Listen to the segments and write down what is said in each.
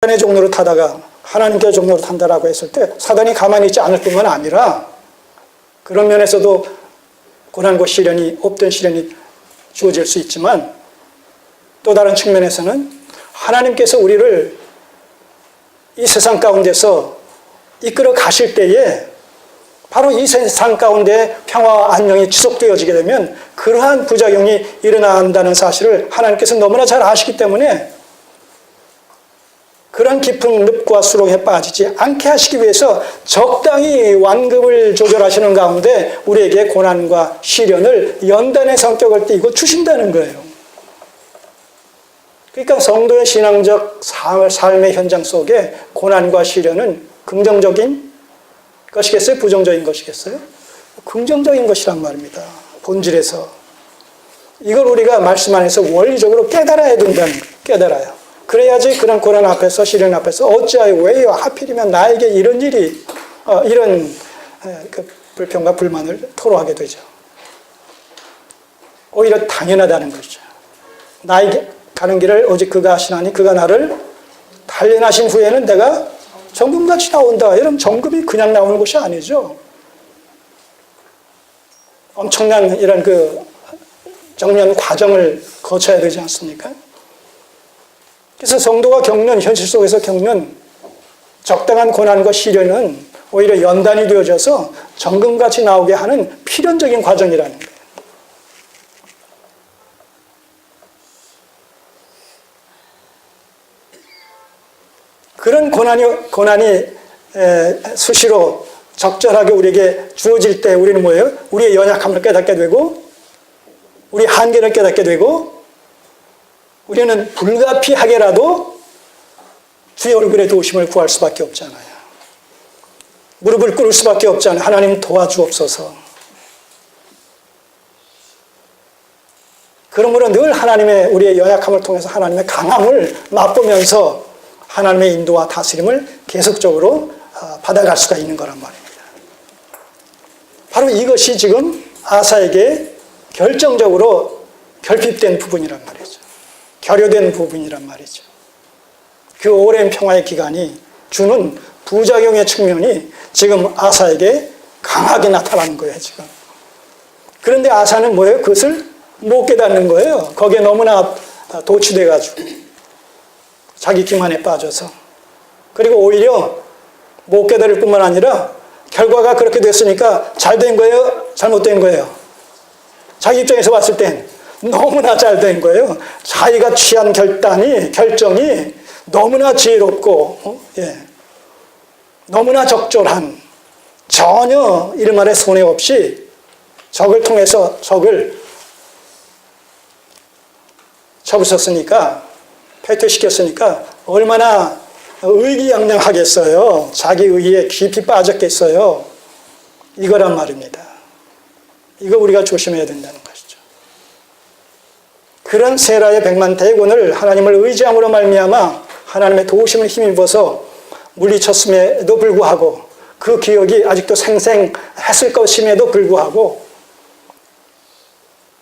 사단의 종로를 타다가 하나님께 종로를 탄다라고 했을 때 사단이 가만히 있지 않을 뿐만 아니라 그런 면에서도 고난과 시련이 없던 시련이 주어질 수 있지만 또 다른 측면에서는 하나님께서 우리를 이 세상 가운데서 이끌어 가실 때에 바로 이 세상 가운데 평화와 안녕이 지속되어지게 되면 그러한 부작용이 일어난다는 사실을 하나님께서 너무나 잘 아시기 때문에 그런 깊은 늪과 수렁에 빠지지 않게 하시기 위해서 적당히 완급을 조절하시는 가운데 우리에게 고난과 시련을 연단의 성격을 띠고 주신다는 거예요. 그러니까 성도의 신앙적 삶- 삶의 현장 속에 고난과 시련은 긍정적인 것이겠어요? 부정적인 것이겠어요? 긍정적인 것이란 말입니다. 본질에서. 이걸 우리가 말씀 안에서 원리적으로 깨달아야 된다는 거예요. 깨달아요. 그래야지 그런 고난 앞에서 시련 앞에서 어찌하여 왜요? 하필이면 나에게 이런 일이 어, 이런 에, 그 불평과 불만을 토로하게 되죠. 오히려 당연하다는 것이죠. 나에게 가는 길을 오직 그가 하시나니 그가 나를 단련하신 후에는 내가 정금같이 나온다. 이런 정금이 그냥 나오는 것이 아니죠. 엄청난 이런 그 정년 과정을 거쳐야 되지 않습니까? 그래서 성도가 겪는 현실 속에서 겪는 적당한 고난과 시련은 오히려 연단이 되어져서 정금같이 나오게 하는 필연적인 과정이라는 거예요. 그런 고난이, 고난이 에, 수시로 적절하게 우리에게 주어질 때 우리는 뭐예요? 우리의 연약함을 깨닫게 되고, 우리 한계를 깨닫게 되고, 우리는 불가피하게라도 주의 얼굴의 도우심을 구할 수밖에 없잖아요. 무릎을 꿇을 수밖에 없잖아요. 하나님 도와주옵소서. 그러므로 늘 하나님의 우리의 연약함을 통해서 하나님의 강함을 맛보면서 하나님의 인도와 다스림을 계속적으로 어, 받아갈 수가 있는 거란 말입니다. 바로 이것이 지금 아사에게 결정적으로 결핍된 부분이란 말이죠. 결여된 부분이란 말이죠. 그 오랜 평화의 기간이 주는 부작용의 측면이 지금 아사에게 강하게 나타나는 거예요, 지금. 그런데 아사는 뭐예요? 그것을 못 깨닫는 거예요. 거기에 너무나 도취돼가지고. 자기 기만에 빠져서. 그리고 오히려 못 깨달을 뿐만 아니라 결과가 그렇게 됐으니까 잘 된 거예요? 잘못된 거예요? 자기 입장에서 봤을 땐 너무나 잘 된 거예요. 자기가 취한 결단이, 결정이 너무나 지혜롭고, 어? 예. 너무나 적절한, 전혀 일말의 손해 없이 적을 통해서 적을 접으셨으니까, 패퇴시켰으니까, 얼마나 의기양양하겠어요. 자기 의에 깊이 빠졌겠어요. 이거란 말입니다. 이거 우리가 조심해야 된다는 것이죠. 그런 세라의 백만 대군을 하나님을 의지함으로 말미암아 하나님의 도우심을 힘입어서 물리쳤음에도 불구하고 그 기억이 아직도 생생했을 것임에도 불구하고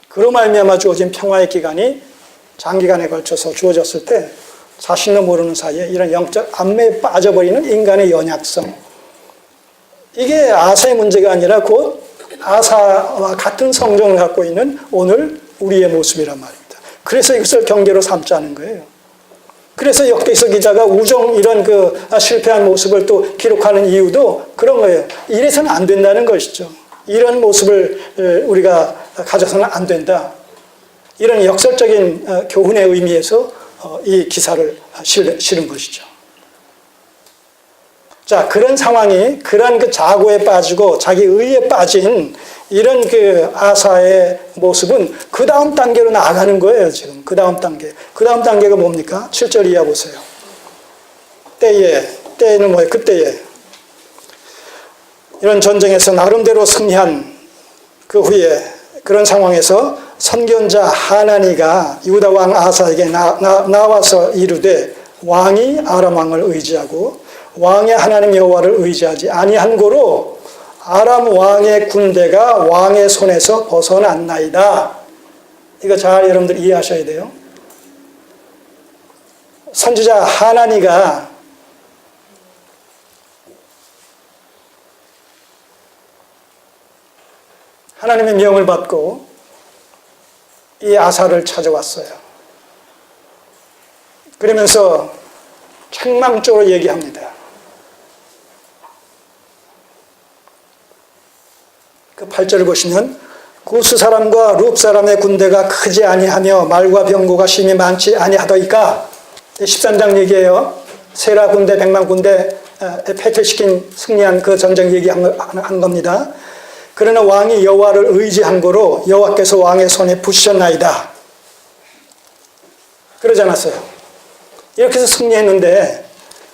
그로 말미암아 주어진 평화의 기간이 장기간에 걸쳐서 주어졌을 때 자신도 모르는 사이에 이런 영적 안매에 빠져버리는 인간의 연약성 이게 아사의 문제가 아니라 곧 아사와 같은 성정을 갖고 있는 오늘 우리의 모습이란 말입니다. 그래서 이것을 경계로 삼자는 거예요. 그래서 역대서 기자가 우정 이런 그 실패한 모습을 또 기록하는 이유도 그런 거예요. 이래서는 안 된다는 것이죠. 이런 모습을 우리가 가져서는 안 된다. 이런 역설적인 어, 교훈의 의미에서 어, 이 기사를 실은 것이죠. 자, 그런 상황이, 그런 그 자고에 빠지고 자기 의에 빠진 이런 그 아사의 모습은 그 다음 단계로 나아가는 거예요, 지금. 그 다음 단계. 그 다음 단계가 뭡니까? 7절 이하 보세요. 때에, 때에는 뭐예요? 그때에. 이런 전쟁에서 나름대로 승리한 그 후에 그런 상황에서 선견자 하나니가 유다 왕 아사에게 나, 나, 나와서 이르되 왕이 아람 왕을 의지하고 왕의 하나님 여호와를 의지하지 아니한 고로 아람 왕의 군대가 왕의 손에서 벗어났나이다. 이거 잘 여러분들 이해하셔야 돼요. 선지자 하나니가 하나님의 명을 받고 이 아사를 찾아왔어요. 그러면서 책망적으로 얘기합니다. 그 8절을 보시면 구스 사람과 룹 사람의 군대가 크지 아니하며 말과 병고가 심히 많지 아니하더이까 13장 얘기예요. 세라 군대, 백만 군대 패퇴시킨 승리한 그 전쟁 얘기한 겁니다. 그러나 왕이 여호와를 의지한 거로 여호와께서 왕의 손에 부시셨나이다. 그러지 않았어요. 이렇게 해서 승리했는데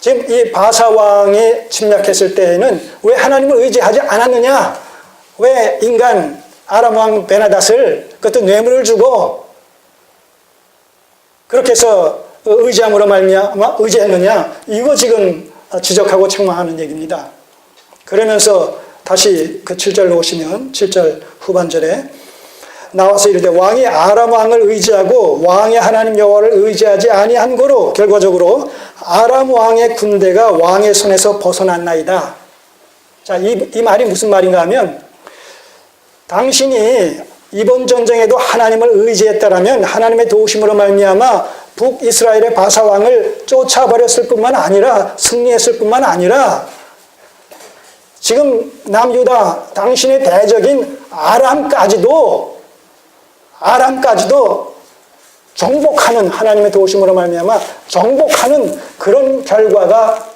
지금 이 바사 왕이 침략했을 때에는 왜 하나님을 의지하지 않았느냐? 왜 인간 아람 왕 베나닷을 그것도 뇌물을 주고 그렇게 해서 의지함으로 말미암아 의지했느냐? 이거 지금 지적하고 책망하는 얘기입니다. 그러면서 다시 그 7절로 오시면 7절 후반절에 나와서 이르되 왕이 아람 왕을 의지하고 왕의 하나님 여호와를 의지하지 아니한 거로 결과적으로 아람 왕의 군대가 왕의 손에서 벗어났나이다. 자, 이, 이 말이 무슨 말인가 하면 당신이 이번 전쟁에도 하나님을 의지했다라면 하나님의 도우심으로 말미암아 북이스라엘의 바사 왕을 쫓아버렸을 뿐만 아니라 승리했을 뿐만 아니라 지금 남유다 당신의 대적인 아람까지도 아람까지도 정복하는 하나님의 도우심으로 말미암아 정복하는 그런 결과가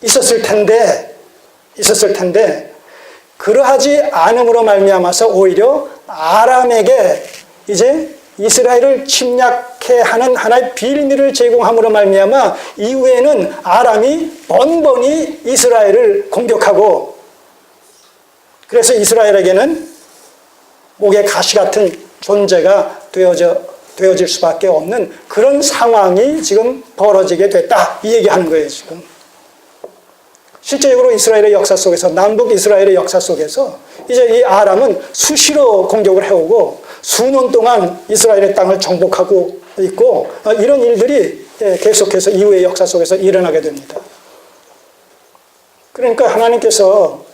있었을 텐데 있었을 텐데 그러하지 않음으로 말미암아서 오히려 아람에게 이제 이스라엘을 침략해 하는 하나의 빌미를 제공함으로 말미암아 이후에는 아람이 번번이 이스라엘을 공격하고 그래서 이스라엘에게는 목에 가시 같은 존재가 되어져 되어질 수밖에 없는 그런 상황이 지금 벌어지게 됐다 이 얘기하는 거예요 지금. 실제적으로 이스라엘의 역사 속에서 남북 이스라엘의 역사 속에서 이제 이 아람은 수시로 공격을 해오고 수년 동안 이스라엘의 땅을 정복하고 있고 어, 이런 일들이 예, 계속해서 이후의 역사 속에서 일어나게 됩니다. 그러니까 하나님께서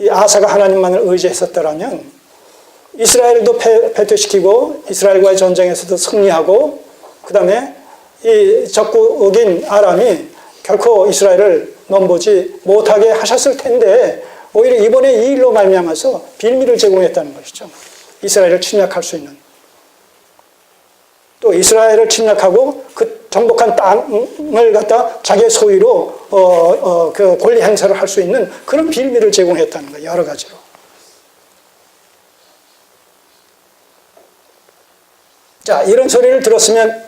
이 아사가 하나님만을 의지했었다라면 이스라엘도 패퇴시키고 이스라엘과의 전쟁에서도 승리하고 그 다음에 이 적국인 아람이 결코 이스라엘을 넘보지 못하게 하셨을 텐데 오히려 이번에 이 일로 말미암아서 빌미를 제공했다는 것이죠. 이스라엘을 침략할 수 있는. 또 이스라엘을 침략하고 그 정복한 땅을 갖다 자기의 소유로 어, 어, 그 권리 행사를 할 수 있는 그런 빌미를 제공했다는 거예요. 여러 가지로. 자, 이런 소리를 들었으면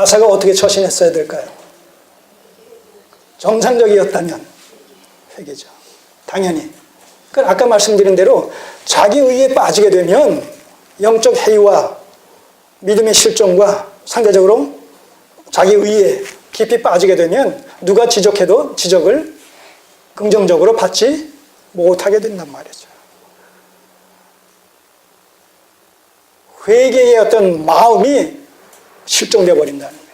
아사가 어떻게 처신했어야 될까요? 정상적이었다면 회개죠. 당연히. 그 아까 말씀드린 대로 자기 의에 빠지게 되면 영적 해이와 믿음의 실종과 상대적으로 자기 의에 깊이 빠지게 되면 누가 지적해도 지적을 긍정적으로 받지 못하게 된단 말이죠. 회개의 어떤 마음이 실종되어 버린다는 거예요.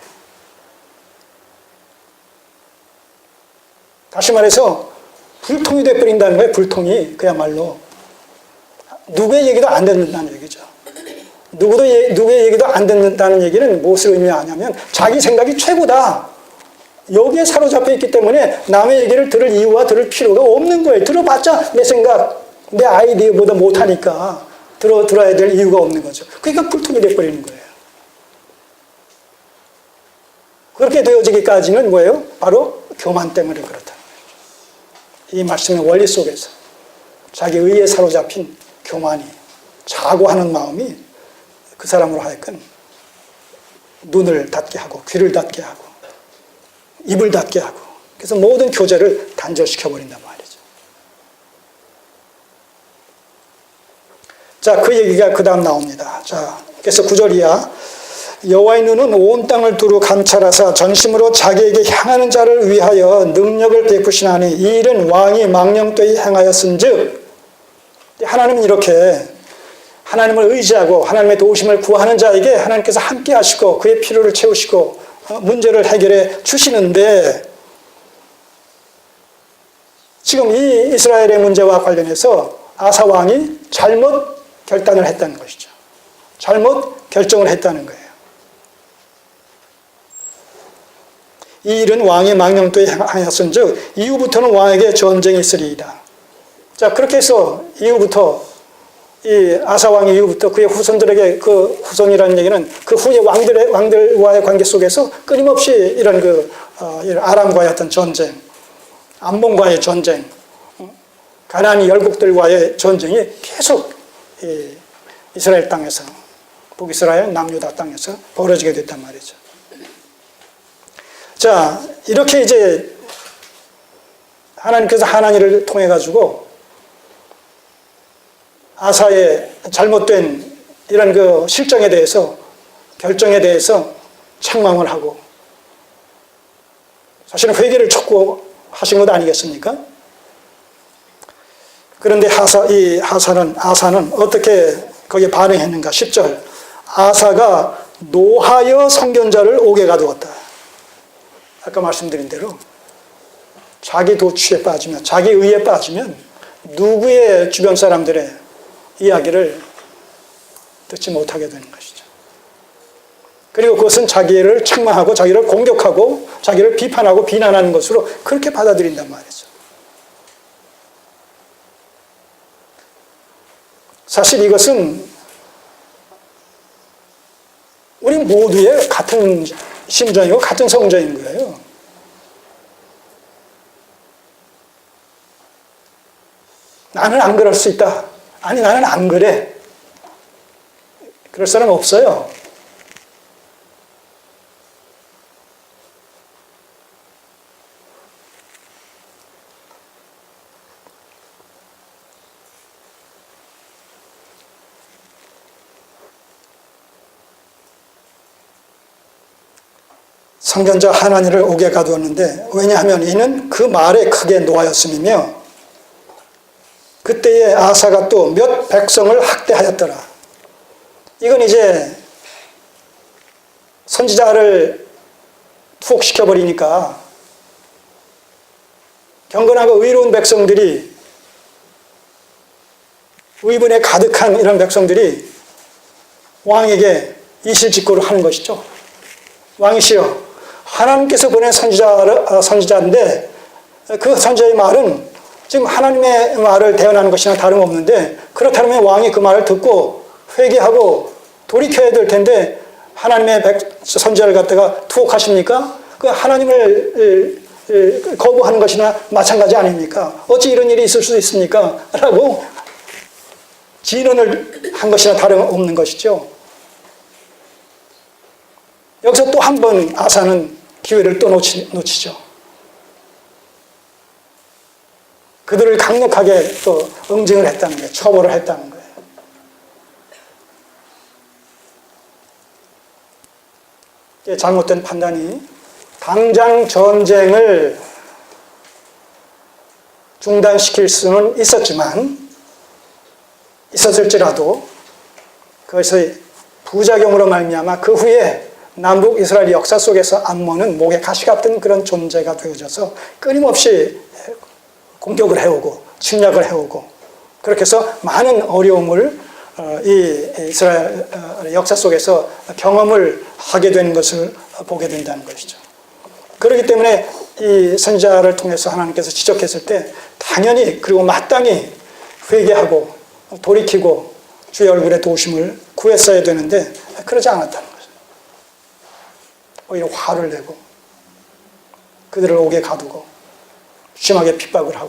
다시 말해서 불통이 되어버린다는 거예요. 불통이 그야말로 누구의 얘기도 안 듣는다는 얘기죠. 누구도 예, 누구의 얘기도 안 듣는다는 얘기는 무엇을 의미하냐면 자기 생각이 최고다. 여기에 사로잡혀 있기 때문에 남의 얘기를 들을 이유와 들을 필요가 없는 거예요. 들어봤자 내 생각, 내 아이디어보다 못하니까 들어 들어야 될 이유가 없는 거죠. 그러니까 불통이 돼 버리는 거예요. 그렇게 되어지기까지는 뭐예요? 바로 교만 때문에 그렇다. 이 말씀의 원리 속에서 자기 의에 사로잡힌 교만이 자고하는 마음이 그 사람으로 하여금 눈을 닫게 하고 귀를 닫게 하고 입을 닫게 하고 그래서 모든 교제를 단절시켜 버린단 말이죠. 자, 그 얘기가 그 다음 나옵니다. 자, 그래서 구절이야. 여호와의 눈은 온 땅을 두루 감찰하사 전심으로 자기에게 향하는 자를 위하여 능력을 베푸시나니 이 일은 왕이 망령되이 행하였은즉 하나님은 이렇게 하나님을 의지하고 하나님의 도우심을 구하는 자에게 하나님께서 함께 하시고 그의 필요를 채우시고 어, 문제를 해결해 주시는데 지금 이 이스라엘의 문제와 관련해서 아사 왕이 잘못 결단을 했다는 것이죠. 잘못 결정을 했다는 거예요. 이 일은 왕의 망령도에 행하였은즉 이후부터는 왕에게 전쟁이 있으리이다. 자 그렇게 해서 이후부터 이 아사 왕의 이후부터 그의 후손들에게 그 후손이라는 얘기는 그 후의 왕들의 왕들과의 관계 속에서 끊임없이 이런 그 어, 아람과의 어떤 전쟁, 암몬과의 전쟁, 가나안 열국들과의 전쟁이 계속 이 이스라엘 땅에서 북이스라엘 남유다 땅에서 벌어지게 됐단 말이죠. 자 이렇게 이제 하나님께서 하나님을 통해 가지고 아사의 잘못된 이런 그 실정에 대해서 결정에 대해서 책망을 하고 사실은 회개를 촉구하신 것 아니겠습니까? 그런데 하사, 이 하사는, 아사는 어떻게 거기에 반응했는가? 10절. 아사가 노하여 성견자를 옥에 가두었다. 아까 말씀드린 대로 자기 도취에 빠지면, 자기 의에 빠지면 누구의 주변 사람들의 이야기를 듣지 못하게 되는 것이죠. 그리고 그것은 자기를 책망하고 자기를 공격하고 자기를 비판하고 비난하는 것으로 그렇게 받아들인단 말이죠. 사실 이것은 우리 모두의 같은 심정이고 같은 성정인 거예요. 나는 안 그럴 수 있다. 아니, 나는 안 그래. 그럴 사람 없어요. 성견자 하나니를 옥에 가두었는데 왜냐하면 이는 그 말에 크게 노하였음이며 그 때에 아사가 또 몇 백성을 학대하였더라. 이건 이제 선지자를 투옥시켜 버리니까 경건하고 의로운 백성들이 의분에 가득한 이런 백성들이 왕에게 이실직고를 하는 것이죠. 왕이시여, 하나님께서 보낸 선지자, 선지자인데 그 선지자의 말은 지금 하나님의 말을 대언하는 것이나 다름없는데 그렇다면 왕이 그 말을 듣고 회개하고 돌이켜야 될 텐데 하나님의 백, 선지자를 갖다가 투옥하십니까? 그 하나님을 거부하는 것이나 마찬가지 아닙니까? 어찌 이런 일이 있을 수 있습니까? 라고 진언을 한 것이나 다름없는 것이죠. 여기서 또 한 번 아사는 기회를 또 놓치, 놓치죠. 그들을 강력하게 또 응징을 했다는 거예요. 처벌을 했다는 거예요. 잘못된 판단이 당장 전쟁을 중단시킬 수는 있었지만 있었을지라도 그것의 부작용으로 말미암아 그 후에 남북 이스라엘 역사 속에서 암몬은 목에 가시 같은 그런 존재가 되어져서 끊임없이 공격을 해오고 침략을 해오고 그렇게 해서 많은 어려움을 어, 이 이스라엘 역사 속에서 경험을 하게 되는 것을 보게 된다는 것이죠. 그렇기 때문에 이 선지자를 통해서 하나님께서 지적했을 때 당연히 그리고 마땅히 회개하고 돌이키고 주의 얼굴에 도우심을 구했어야 되는데 그러지 않았다는 거죠. 오히려 화를 내고 그들을 옥에 가두고 심하게 핍박을 하고